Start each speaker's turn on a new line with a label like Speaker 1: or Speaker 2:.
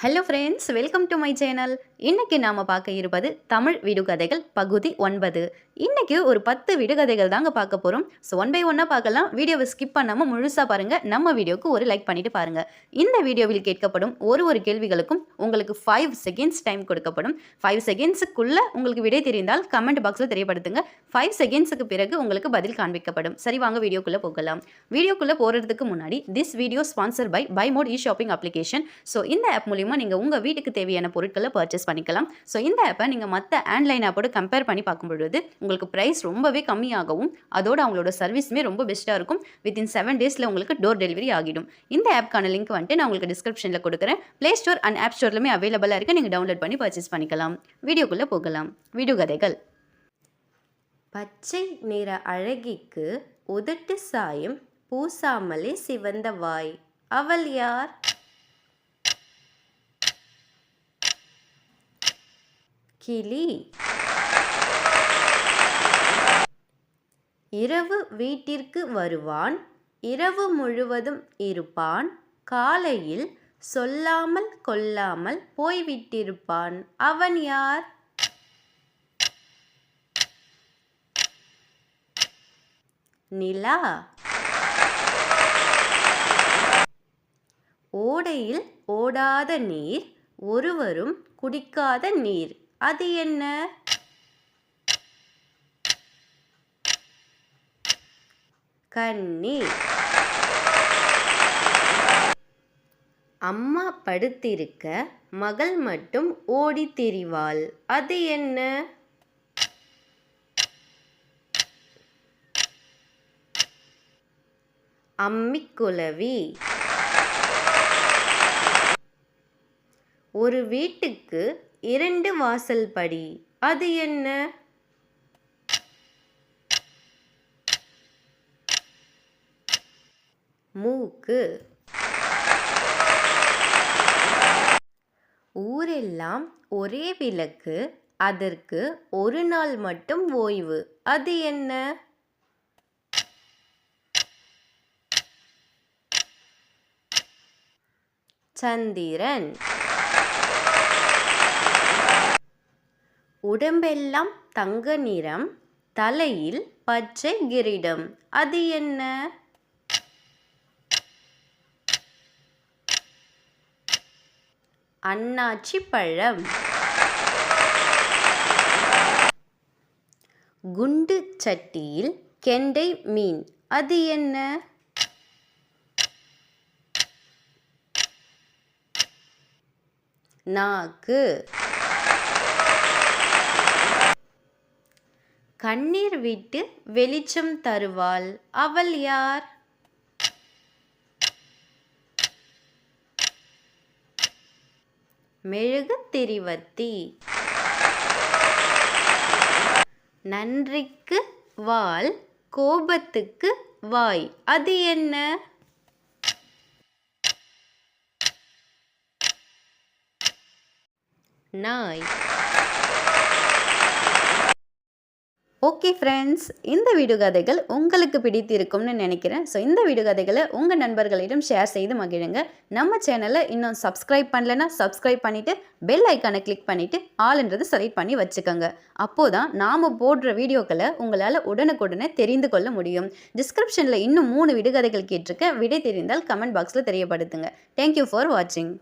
Speaker 1: Hello friends welcome to my channel இன்றைக்கி நாம் பார்க்க இருப்பது தமிழ் விடுகதைகள் பகுதி ஒன்பது. இன்றைக்கி ஒரு பத்து விடுகதைகள் தாங்க பார்க்க போகிறோம் ஸோ ஒன் பை ஒன்னாக பார்க்கலாம். வீடியோவை ஸ்கிப் பண்ணாமல் முழுசாக பாருங்கள் நம்ம வீடியோவுக்கு ஒரு லைக் பண்ணிவிட்டு பாருங்கள் இந்த வீடியோவில் கேட்கப்படும் ஒரு ஒரு கேள்விகளுக்கும் உங்களுக்கு ஃபைவ் செகண்ட்ஸ் டைம் கொடுக்கப்படும். ஃபைவ் செகண்ட்ஸுக்குள்ளே உங்களுக்கு விடை தெரிந்தால் கமெண்ட் பாக்ஸில் தெரியப்படுத்துங்க. ஃபைவ் செகண்ட்ஸுக்கு பிறகு உங்களுக்கு பதில் காண்பிக்கப்படும். சரி வாங்க வீடியோக்குள்ளே போகலாம். வீடியோக்குள்ளே போகிறதுக்கு முன்னாடி this video sponsor by by mod e shopping application so இந்த ஆப் மூலிமா நீங்கள் உங்கள் வீட்டுக்கு தேவையான பொருட்களை பர்ச்சேஸ் பண்ணிக்கலாம். ஸோ இந்த ஆப்பை நீங்கள் மற்ற ஆன்லைன் ஆப்போட கம்பேர் பண்ணி பார்க்கும்பொழுது உங்களுக்கு ப்ரைஸ் ரொம்பவே கம்மியாகவும் அதோட அவங்களோட சர்வீஸுமே ரொம்ப பெஸ்ட்டாக இருக்கும். வித்தின் செவன் டேஸில் உங்களுக்கு டோர் டெலிவரி ஆகிடும். இந்த ஆப்க்கான லிங்க் வந்துட்டு நான் உங்களுக்கு டிஸ்கிரிப்ஷனில் கொடுக்குறேன். ப்ளே ஸ்டோர் அண்ட் ஆப் ஸ்டோர்லுமே அவைலபிளாக இருக்குது நீங்கள் டவுன்லோட் பண்ணி பர்ச்சேஸ் பண்ணிக்கலாம். வீடியோக்குள்ளே போகலாம். வீடியோ கதைகள். பச்சை நிற அழகிக்கு உதட்டு சாயம் பூசாமலே சிவந்த வாய். அவள் யார்? கிளி இரவு வீட்டிற்கு வருவான் இரவு முழுவதும் இருப்பான் காலையில் சொல்லாமல் கொல்லாமல் போய்விட்டிருப்பான். அவன் யார்? நிலா. ஓடையில் ஓடாத நீர் ஒருவரும் குடிக்காத நீர். அது என்ன? கண்ணீர். அம்மா படுத்திருக்க மகள் மட்டும் ஓடி திரிவாள். அது என்ன? அம்மிக்குலவி ஒரு வீட்டுக்கு இரண்டு வாசல் படி. அது என்ன? மூக்கு. ஊரெல்லாம் ஒரே விளக்கு அதற்கு ஒரு நாள் மட்டும் ஓய்வு. அது என்ன? சந்திரன். உடம்பெல்லாம் தங்க நிறம் தலையில் பச்சை கிரீடம். அது என்ன? அன்னாச்சி பழம். குண்டு சட்டியில் கெண்டை மீன். அது என்ன? நாக்கு. கண்ணீர் விட்டு வெளிச்சம் தருவாள். அவள் யார்? மெழுகு திரிவர்த்தி. நன்றிக்கு வாள் கோபத்துக்கு வாய். அது என்ன? நாய். ஓகே ஃப்ரெண்ட்ஸ் இந்த விடுகதைகள் உங்களுக்கு பிடித்திருக்கும்னு நினைக்கிறேன். ஸோ இந்த விடுகதைகளை உங்கள் நண்பர்களிடம் ஷேர் செய்து மகிழுங்க. நம்ம சேனலை இன்னும் சப்ஸ்கிரைப் பண்ணலைன்னா சப்ஸ்கிரைப் பண்ணிவிட்டு பெல் ஐக்கானை கிளிக் பண்ணிவிட்டு ஆளுன்றது செலக்ட் பண்ணி வச்சுக்கோங்க. அப்போது தான் நாம் போடுற வீடியோக்களை உங்களால் உடனுக்குடனே தெரிந்து கொள்ள முடியும். டிஸ்கிரிப்ஷனில் இன்னும் மூணு விடுகதைகள் கேட்டிருக்க விடை தெரிந்தால் கமெண்ட் பாக்ஸில் தெரியப்படுத்துங்க. தேங்க்யூ ஃபார் வாட்சிங்